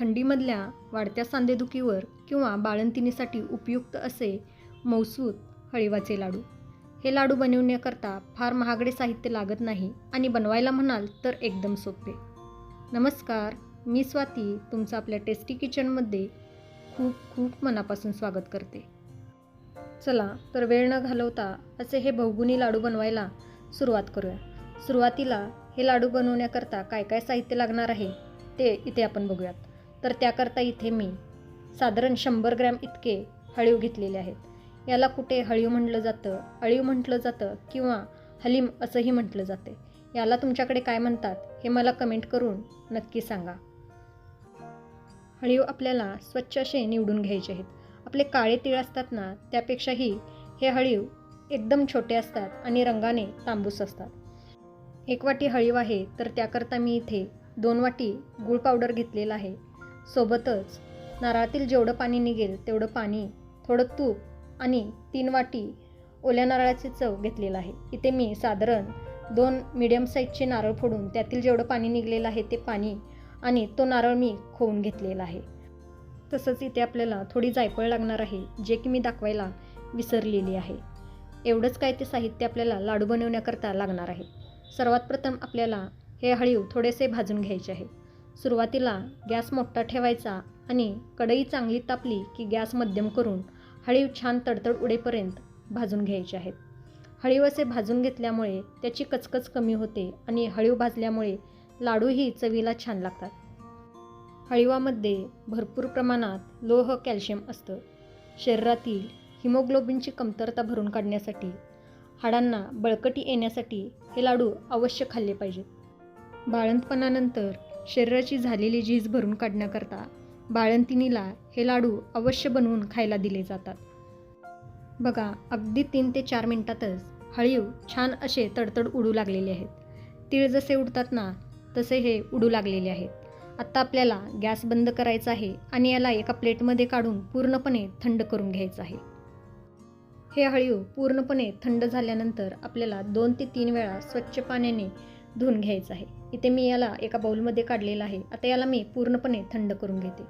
थंडीमधल्या वाढत्या सांधेदुखीवर किंवा बाळंतिणीसाठी उपयुक्त असे मौसूद हळीवाचे लाडू. हे लाडू बनवण्याकरता फार महागडे साहित्य लागत नाही आणि बनवायला म्हणाल तर एकदम सोपे. नमस्कार मी स्वाती तुमचं आपल्या टेस्टी किचनमध्ये खूप खूप मनापासून स्वागत करते. चला तर वेळ न घालवता असे हे बहुगुणी लाडू बनवायला सुरुवात करूया. सुरुवातीला हे लाडू बनवण्याकरता काय काय साहित्य लागणार आहे ते इथे आपण बघूयात. तर त्याकरता इथे मी साधारण शंभर ग्रॅम इतके हळीव घेतलेले आहेत. याला कुठे हळीव म्हटलं जातं अळीव म्हटलं जातं किंवा हलीम असंही म्हटलं जाते. याला तुमच्याकडे काय म्हणतात हे मला कमेंट करून नक्की सांगा. हळीव आपल्याला स्वच्छ असे निवडून घ्यायचे आहेत. आपले काळे तीळ असतात ना त्यापेक्षाही हे हळीव एकदम छोटे असतात आणि रंगाने तांबूस असतात. एक वाटी हळीव आहे तर त्याकरता मी इथे दोन वाटी गूळ पावडर घेतलेला आहे. सोबतच नारळातील जेवढं पाणी निघेल तेवढं पाणी थोडं तूप आणि तीन वाटी ओल्या नारळाची चव घेतलेलं आहे. इथे मी साधारण दोन मिडियम साईजचे नारळ फोडून त्यातील जेवढं पाणी निघलेलं आहे ते पाणी आणि तो नारळ मी खोवून घेतलेला आहे. तसंच इथे आपल्याला थोडी जायफळ लागणार आहे जे की मी दाखवायला विसरलेली आहे. एवढंच काय ते साहित्य आपल्याला लाडू बनवण्याकरता लागणार आहे. सर्वात प्रथम आपल्याला हे हळीव थोडेसे भाजून घ्यायचे आहे. सुरुवातीला गॅस मोठा ठेवायचा आणि कढई चांगली तापली की गॅस मध्यम करून हळीव छान तडतड उडेपर्यंत भाजून घ्यायचे आहेत. हळीव असे भाजून घेतल्यामुळे त्याची कचकच कमी होते आणि हळीव भाजल्यामुळे लाडूही चवीला छान लागतात. हळीवामध्ये भरपूर प्रमाणात लोह कॅल्शियम असतं. शरीरातील हिमोग्लोबिनची कमतरता भरून काढण्यासाठी हाडांना बळकटी येण्यासाठी हे लाडू अवश्य खाल्ले पाहिजेत. बाळंतपणानंतर शरीराची झालेली झीज भरून काढण्याकरता बाळंतिणीला हे लाडू अवश्य बनवून खायला दिले जातात. बघा अगदी तीन ते चार मिनिटातच हळीव छान असे तडतड उडू लागलेले आहेत. तीळ जसे उडतात ना तसे हे उडू लागलेले आहेत. आत्ता आपल्याला गॅस बंद करायचा आहे आणि याला एका प्लेटमध्ये काढून पूर्णपणे थंड करून घ्यायचं आहे. हे हळीव पूर्णपणे थंड झाल्यानंतर आपल्याला दोन ते तीन वेळा स्वच्छ पाण्याने धुवून घ्यायचं आहे. इथे मी याला एका बाउलमध्ये काढलेलं आहे. आता याला मी पूर्णपणे थंड करून घेते.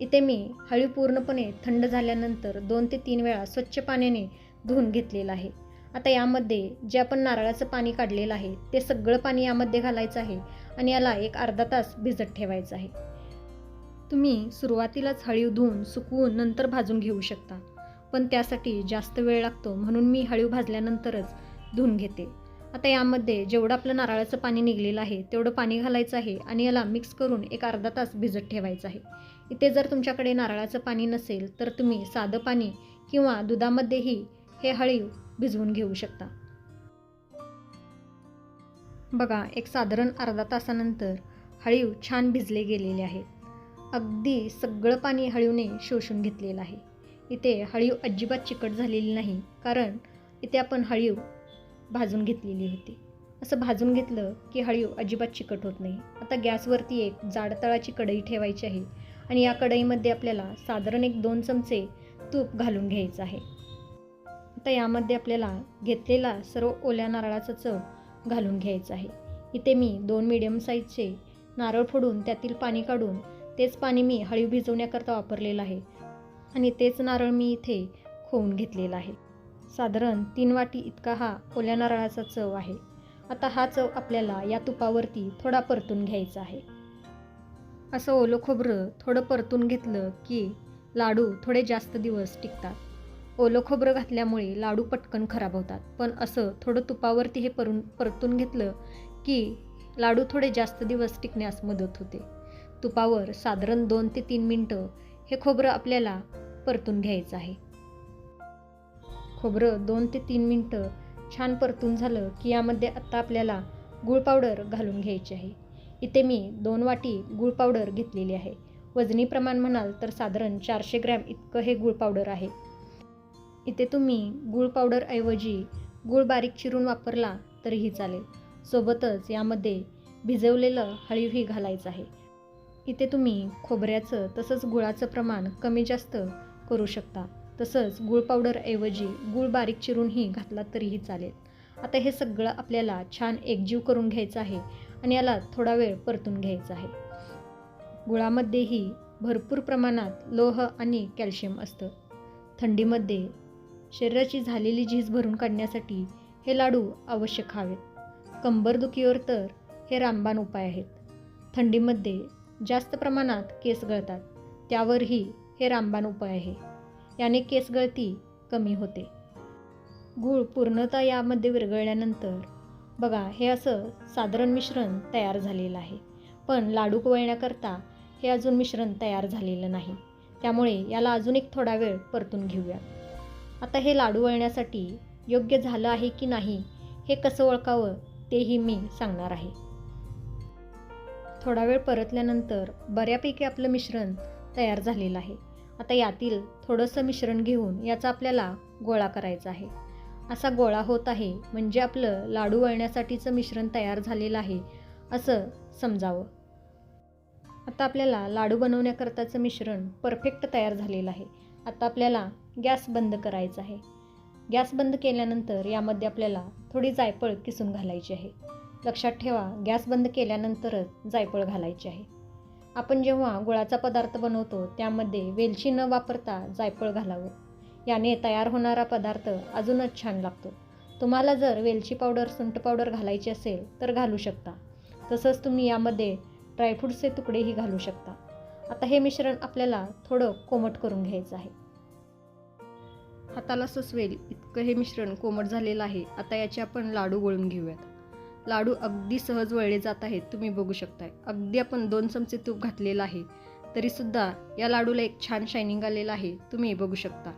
इथे मी हळू पूर्णपणे थंड झाल्यानंतर दोन ते तीन वेळा स्वच्छ पाण्याने धुवून घेतलेलं आहे. आता यामध्ये जे आपण नारळाचं पाणी काढलेलं आहे ते सगळं पाणी यामध्ये घालायचं आहे आणि याला एक अर्धा तास भिजत ठेवायचं आहे. तुम्ही सुरुवातीलाच हळीव धुवून सुकवून नंतर भाजून घेऊ शकता. पण त्यासाठी जास्त वेळ लागतो म्हणून मी हळीव भाजल्यानंतरच धुवून घेते. आता यामध्ये जेवढं आपलं नारळाचं पाणी निघलेलं आहे तेवढं पाणी घालायचं आहे आणि याला मिक्स करून एक अर्धा तास भिजत ठेवायचं आहे. इथे जर तुमच्याकडे नारळाचं पाणी नसेल तर तुम्ही साधं पाणी किंवा दुधामध्येही हे हळीव भिजवून घेऊ शकता. बघा एक साधारण अर्धा तासानंतर हळीव छान भिजले गेलेले आहेत अगदी सगळं पाणी हळीवने शोषून घेतलेलं आहे. इथे हळीव अजिबात चिकट झालेली नाही कारण इथे आपण हळीव भाजून घेतलेली होती. असं भाजून घेतलं की हळीव अजिबात चिकट होत नाही. आता गॅसवरती एक जाड तळाची कढई ठेवायची आहे आणि या कढईमध्ये आपल्याला साधारण एक दोन चमचे तूप घालून घ्यायचं आहे. आता यामध्ये आपल्याला घेतलेला सर्व ओल्या नारळाचं चव घालून घ्यायचं आहे. इथे मी दोन मिडियम साईजचे नारळ फोडून त्यातील पाणी काढून तेच पाणी मी हळीव भिजवण्याकरता वापरलेलं आहे. आणि तेच नारळ मी इथे खोवून घेतलेलं आहे. साधारण तीन वाटी इतका हा ओल्या नारळाचा चव आहे. आता हा चव आपल्याला या तुपावरती थोडा परतून घ्यायचा आहे. असं ओलं खोबरं थोडं परतून घेतलं की लाडू थोडे जास्त दिवस टिकतात. ओलं खोबरं घातल्यामुळे लाडू पटकन खराब होतात. पण असं थोडं तुपावरती हे परून परतून घेतलं की लाडू थोडे जास्त दिवस टिकण्यास मदत होते. तुपावर साधारण दोन ते तीन मिनटं हे खोबरं आपल्याला परतून घ्यायचं आहे. खोबरं दोन ते तीन मिनटं छान परतून झालं की यामध्ये आत्ता आपल्याला गूळ पावडर घालून घ्यायची आहे. इथे मी दोन वाटी गूळ पावडर घेतलेली आहे. वजनी प्रमाण म्हणाल तर साधारण चारशे ग्रॅम इतकं हे गूळ पावडर आहे. इथे तुम्ही गूळ पावडरऐवजी गूळ बारीक चिरून वापरला तरीही चालेल. सोबतच यामध्ये भिजवलेलं हळीवही घालायचं आहे. इथे तुम्ही खोबऱ्याचं तसंच गुळाचं प्रमाण कमी जास्त करू शकता. तसंच गूळ पावडरऐवजी गूळ बारीक चिरूनही घातला तरीही चालेल. आता हे सगळं आपल्याला छान एकजीव करून घ्यायचं आहे आणि याला थोडा वेळ परतून घ्यायचा आहे. गुळामध्येही भरपूर प्रमाणात लोह आणि कॅल्शियम असतं. थंडीमध्ये शरीराची झालेली झीज भरून काढण्यासाठी हे लाडू अवश्य खावेत कंबरदुखीवर तर हे रामबाण उपाय आहेत. थंडीमध्ये जास्त प्रमाणात केस गळतात. त्यावरही हे रामबाण उपाय आहे. याने केस गळती कमी होते. गूळ पूर्णतः यामध्ये विरघळल्यानंतर बघा हे असं साधारण मिश्रण तयार झालेलं आहे. पण लाडू वळण्याकरता हे अजून मिश्रण तयार झालेलं नाही. त्यामुळे याला अजून एक थोडा वेळ परतून घेऊया. आता हे लाडू वळण्यासाठी योग्य झालं आहे की नाही हे कसं ओळखावं तेही मी सांगणार आहे. थोडा वेळ परतल्यानंतर बऱ्यापैकी आपलं मिश्रण तयार झालेलं आहे. आता यातील थोडंसं मिश्रण घेऊन याचा आपल्याला गोळा करायचा आहे. असा गोळा होत आहे म्हणजे आपलं लाडू वळण्यासाठीचं मिश्रण तयार झालेलं आहे असं समजावं. आता आपल्याला लाडू बनवण्याकरताचं मिश्रण परफेक्ट तयार झालेलं आहे. आता आपल्याला गॅस बंद करायचा आहे. गॅस बंद केल्यानंतर यामध्ये आपल्याला थोडी जायफळ किसून घालायची आहे. लक्षात ठेवा गॅस बंद केल्यानंतरच जायफळ घालायची आहे. आपण जेव्हा गुळाचा पदार्थ बनवतो त्यामध्ये वेलची न वापरता जायफळ घालावं. याने तयार होणारा पदार्थ अजूनच छान लागतो. तुम्हाला जर वेलची पावडर सुंट पावडर घालायची असेल तर घालू शकता. तसंच तुम्ही यामध्ये ड्रायफ्रूटचे तुकडेही घालू शकता. आता हे मिश्रण आपल्याला थोडं कोमट करून घ्यायचं आहे. हाताला सुसवेल इतकं हे मिश्रण कोमट झालेलं आहे. आता याचे आपण लाडू गोळून घेऊयात. लाडू अगदी सहज वळले जात आहेत तुम्ही बघू शकताय. अगदी आपण दोन चमचे तूप घातलेलं आहे तरीसुद्धा या लाडूला एक छान शायनिंग आलेलं आहे तुम्ही बघू शकता.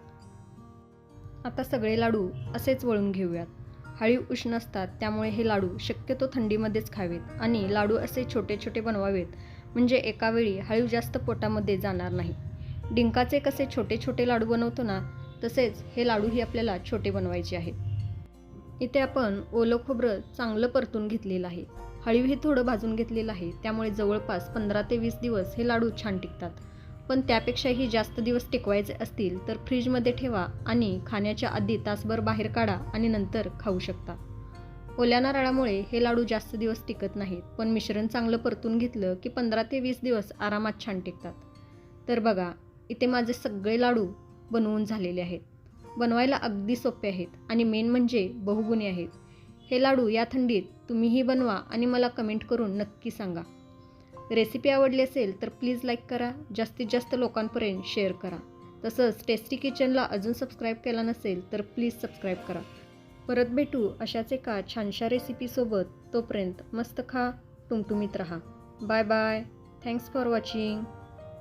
आता सगळे लाडू असेच वळून घेऊयात. हळीव उष्ण असतात त्यामुळे हे लाडू शक्यतो थंडीमध्येच खावेत आणि लाडू असे छोटे छोटे बनवावेत म्हणजे एका वेळी हळीव जास्त पोटामध्ये जाणार नाही. डिंकाचे कसे छोटे छोटे लाडू बनवतो ना तसेच हे लाडूही आपल्याला छोटे बनवायचे आहेत. इथे आपण ओलं खोबरं चांगलं परतून घेतलेलं आहे. हळीव हे थोडं भाजून घेतलेलं आहे. त्यामुळे जवळपास पंधरा ते वीस दिवस हे लाडू छान टिकतात. पण त्यापेक्षाही जास्त दिवस टिकवायचे असतील तर फ्रीजमध्ये ठेवा आणि खाण्याच्या आधी तासभर बाहेर काढा आणि नंतर खाऊ शकता. ओल्या नारळामुळे हे लाडू जास्त दिवस टिकत नाहीत पण मिश्रण चांगलं परतून घेतलं की पंधरा ते वीस दिवस आरामात छान टिकतात. तर बघा इथे माझे सगळे लाडू बनवून झालेले आहेत. बनवायला अगदी सोपे आहेत आणि मेन म्हणजे बहुगुणी आहेत. हे लाडू या थंडीत तुम्हीही बनवा आणि मला कमेंट करून नक्की सांगा. रेसिपी आवडली असेल तर प्लीज लाईक करा जास्तीत जास्त लोकांपर्यंत शेअर करा. तसंच टेस्टी किचनला अजून सबस्क्राईब केला नसेल तर प्लीज सबस्क्राईब करा. परत भेटू अशाच एका छानशा रेसिपीसोबत तोपर्यंत मस्त खा टुमटुमीत राहा. Bye bye thanks for watching